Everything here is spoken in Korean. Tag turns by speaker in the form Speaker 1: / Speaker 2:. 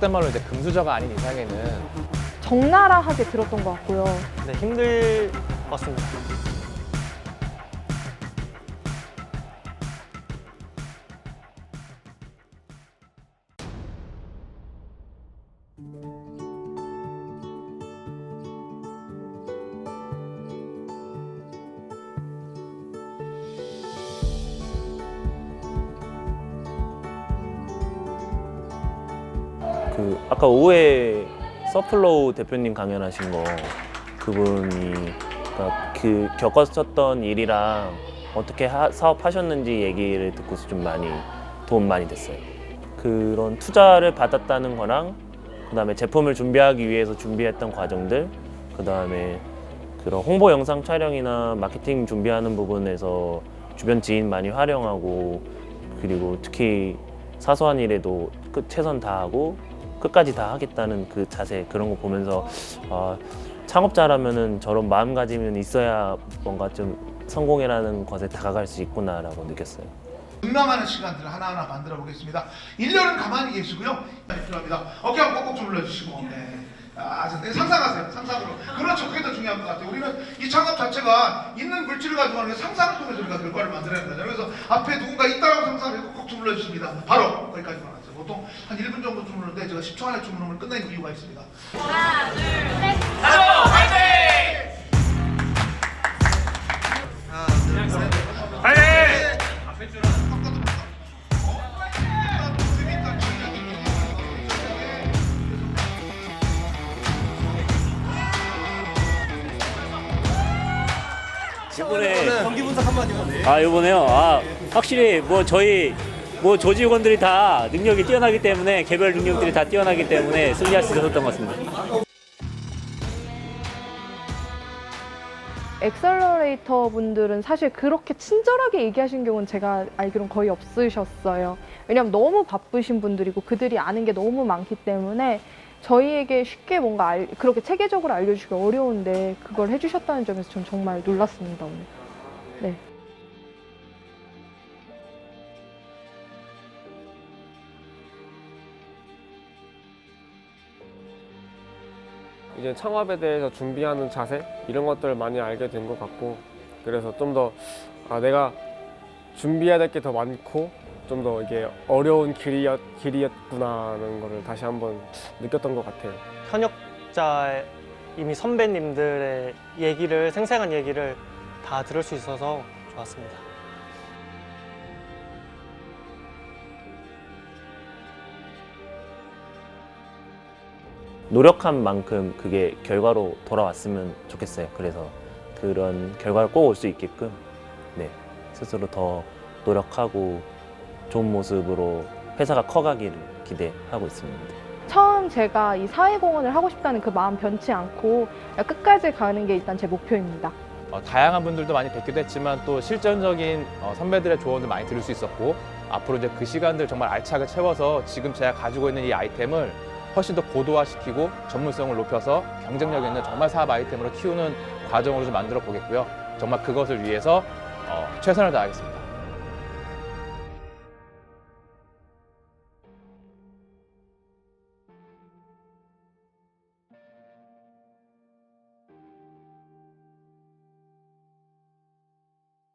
Speaker 1: 속된 말로 이제 금수저가 아닌 이상에는
Speaker 2: 적나라하게 들었던 것 같고요.
Speaker 3: 네, 힘들 것 같습니다.
Speaker 4: 그 아까 오후에 서플로우 대표님 강연하신 거 그분이 그러니까 그 겪었었던 일이랑 어떻게 하- 사업하셨는지 얘기를 듣고서 좀 많이 도움 많이 됐어요. 그런 투자를 받았다는 거랑 그다음에 제품을 준비하기 위해서 준비했던 과정들 그다음에 그런 홍보 영상 촬영이나 마케팅 준비하는 부분에서 주변 지인 많이 활용하고 그리고 특히 사소한 일에도 끝 최선 다하고 끝까지 다 하겠다는 그 자세 그런 거 보면서 아, 창업자라면은 저런 마음가짐은 있어야 뭔가 좀 성공이라는 것에 다가갈 수 있구나라고 느꼈어요.
Speaker 5: 증명하는 시간들을 하나하나 만들어 보겠습니다. 1년은 가만히 계시고요. 네, 필요합니다. 어깨 한번 꼭꼭 좀 눌러주시고. 네. 아, 자, 네, 상상하세요. 상상으로. 그렇죠. 그게 더 중요한 것 같아요. 우리는 이 창업 자체가 있는 물질을 가지고 하는 게 상상을 통해서 우리가 결과를 만들어내는 거잖아요. 그래서 앞에 누군가 있다라고 상상을 해서 꼭좀 눌러주십니다. 바로 거기까지만 하세요. 보통 한 1분 정도 주무는데 제가 10초 안에 주무는 걸 끝내는 이유가 있습니다.
Speaker 4: 이번에 경기 분석 한마디만 아 이번에요. 아 확실히 뭐 저희 뭐 조직원들이 다 능력이 뛰어나기 때문에 개별 능력들이 다 뛰어나기 때문에 승리할 수 있었던 것 같습니다.
Speaker 2: 엑셀러레이터 분들은 사실 그렇게 친절하게 얘기하신 경우는 제가 알기로는 거의 없으셨어요. 왜냐면 너무 바쁘신 분들이고 그들이 아는 게 너무 많기 때문에 저희에게 쉽게 뭔가 알- 그렇게 체계적으로 알려주기 어려운데 그걸 해주셨다는 점에서 전 정말 놀랐습니다 오늘. 네.
Speaker 6: 이제 창업에 대해서 준비하는 자세 이런 것들을 많이 알게 된 것 같고 그래서 좀 더 아, 내가 준비해야 될 게 더 많고 좀 더 이게 어려운 길이었, 길이었구나라는 거를 다시 한번 느꼈던 것 같아요.
Speaker 3: 현역자 이미 선배님들의 얘기를 생생한 얘기를 다 들을 수 있어서 좋았습니다.
Speaker 4: 노력한 만큼 그게 결과로 돌아왔으면 좋겠어요. 그래서 그런 결과를 꼭 올 수 있게끔 네, 스스로 더 노력하고 좋은 모습으로 회사가 커가기를 기대하고 있습니다.
Speaker 2: 처음 제가 이 사회공헌을 하고 싶다는 그 마음 변치 않고 끝까지 가는 게 일단 제 목표입니다.
Speaker 1: 어, 다양한 분들도 많이 뵙기도 했지만 또 실전적인 어, 선배들의 조언을 많이 들을 수 있었고 앞으로 이제 그 시간들 정말 알차게 채워서 지금 제가 가지고 있는 이 아이템을 훨씬 더 고도화시키고 전문성을 높여서 경쟁력 있는 정말 사업 아이템으로 키우는 과정으로 좀 만들어 보겠고요. 정말 그것을 위해서 어, 최선을 다하겠습니다.